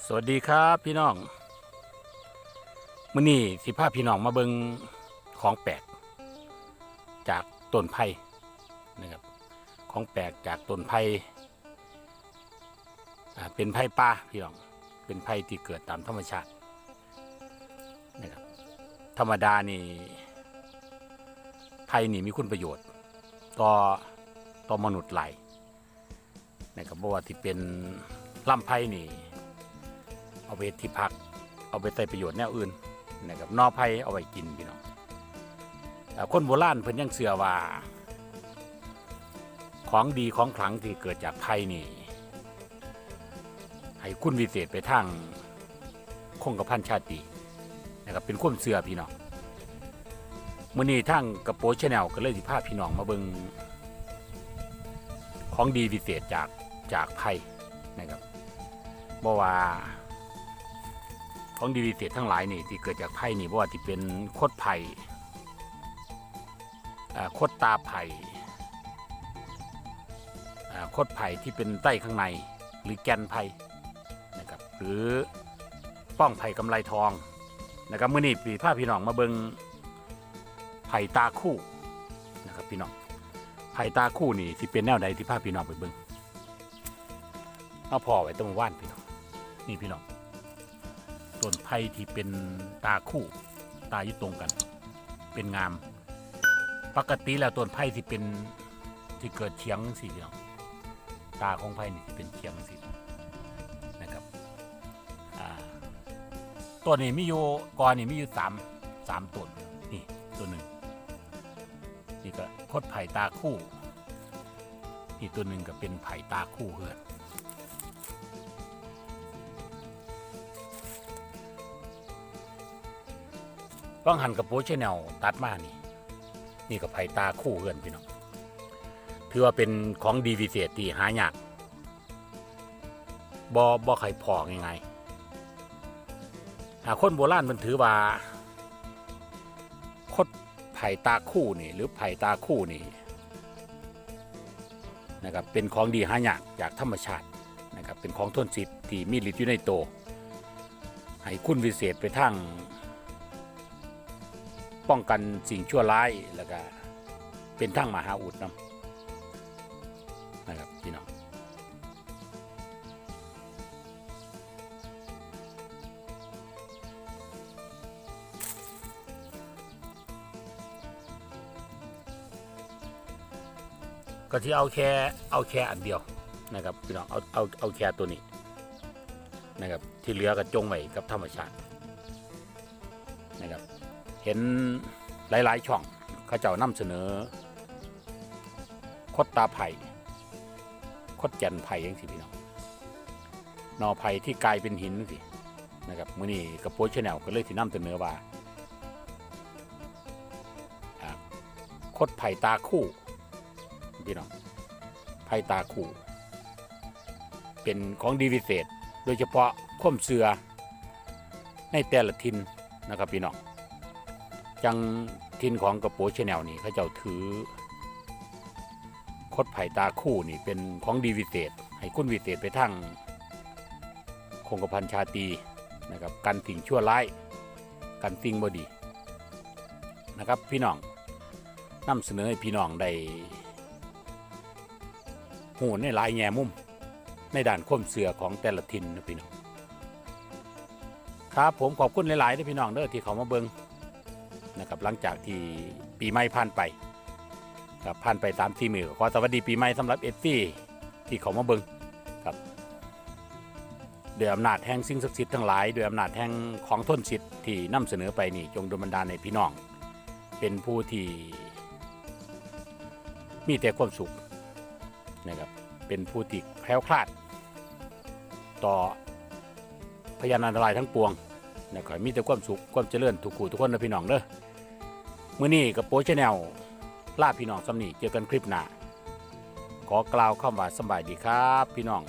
สวัสดีครับพี่น้องมื้อนี้สิพาพี่น้องมาเบิงของแปลกจากต้นไผ่นะครับ ของแปลกจากต้นไผ่เป็นไผ่ป่าพี่น้อง เป็นไผ่ที่เกิดตามธรรมชาตินะครับ ธรรมดานี่ไผ่นี่มีคุณประโยชน์ ต่อต่อมนุษย์หลายนะครับเพราะว่าที่เป็นลำไผ่นี่ เอาไปเฮ็ดที่พัก เอาไปใช้ประโยชน์แนวอื่นนะครับนอไผ่เอาไว้กินพี่น้องคนโบราณเพิ่นยังเชื่อว่า ของดีของขลังที่เกิดจากไผ่นี่ ให้คุณวิเศษไปทางคงกระพันชาตินะครับเป็นความเชื่อพี่น้องมื้อนี้ทางกระโปรงชาแนลก็เลยสิพาพี่น้องมาเบิงของดีวิเศษจากจากไผ่นะครับบ่ว่า ของดีวิเศษทั้งหลายนี่ที่เกิดจากไผ่นี่บ่ว่าที่เป็นโคดไผ่โคดตาไผ่โคดไผ่ที่เป็นใต้ข้างในหรือแกนไผ่นะครับหรือป้องไผ่กำไลทองนะครับเมื้อนี้พี่พาพี่น้องมาเบิงไผ่ตาคู่นะครับพี่น้องไผ่ตาคู่นี่ที่เป็นแนวใดที่พาพี่น้องไปเบิงเอาพอไว้ตรงว่านพี่น้องนี่พี่น้อง ต้นไผ่ที่เป็นตาคู่ ตาอยู่ตรงกัน เป็นงาม ปกติแล้วต้นไผ่ที่เป็นที่เกิดเฉียงสีเน้องตาของไผ่นี่เป็นเฉียงสินะครับต้นนี้มีอยู่กอนนี่มีอยู่สามสามต้นนี่ตัวหนึ่งนี่ก็คดไผ่ตาคู่นี่ตัวหนึ่งก็เป็นไผ่ตาคู่เฮือน ต้องหันกับโปชแนลตัดมานี่ นี่กับไผ่ตาคู่เฮือนพี่น้องถือว่าเป็นของดีวิเศษที่หายากบอบอไข่พอง่ายๆหาคนโบราณมันถือว่าคดไผ่ตาคู่นี่ หรือไผ่ตาคู่นี่นะครับเป็นของดีหายากจากธรรมชาตินะครับเป็นของทนสิทธิ์ที่มีฤทธิ์อยู่ในโตให้คุณวิเศษไปทั้ง ป้องกันสิ่งชั่วร้ายแล้วก็เป็นทั้งมหาอุดนำนะครับพี่น้องก็ที่เอาแค่เอาแค่อันเดียวนะครับพี่น้องเอาเอาเอาแค่ตัวนี้นะครับที่เหลือก็จงไว้กับธรรมชาตินะครับ เห็นหลาย ๆ ช่องเขาเจ้านำเสนอ คดตาไผ่คดแก่นไผ่ยังสิพี่น้องนอไผ่ที่กลายเป็นหินสินะครับมื่อนี้กระโปรงชาแนลก็เลยที่นำเสนอว่าอ่าคดไผ่ตาคู่พี่น้องไผ่ตาคู่ เป็นของดีวิเศษ โดยเฉพาะข้มเสือในแต่ละทินนะครับพี่น้อง จังทินของกระโปงชาแนลนี่เขาเจ้าถือ คดไผ่ตาคู่นี่เป็นของดีวิเศษ ให้คุณวิเศษไปทั้งคงกระพันชาตีนะครับกันสิ่งชั่วร้ายกันสิ่งบดีนะครับพี่น้องนำเสนอให้พี่น้องได้หูในหลายแง่มุม ในด่านข้มเสือของแต่ละทินนะพี่น้องครับผมขอบคุณหลายๆที่พี่น้องเด้อที่เขามาเบิง นะครับหลังจากที่ปีใหม่ผ่านไปครับผ่านไปตามที่มือขอสวัสดีปีใหม่สำหรับเอฟซีที่เขามาเบิงครับด้วยอำนาจแห่งสิ่งศักดิ์สิทธิ์ทั้งหลายด้วยอำนาจแห่งของทนสิทธิ์ที่นำเสนอไปนี่จงดลบันดาลในพี่น้อง เป็นผู้ที่มีแต่ความสุขนะครับเป็นผู้ที่แคล้วคลาด ต่อพยานอันตรายทั้งปวงนะขอให้มีแต่ความสุขความเจริญทุกคู่ทุกคนนะพี่น้องเด้อ มื้อนี้กับโปรชแนลลาพี่น้องสำนีเจอกันคลิปหน้าขอกล่าวคำว่าสบายดีครับ พี่น้อง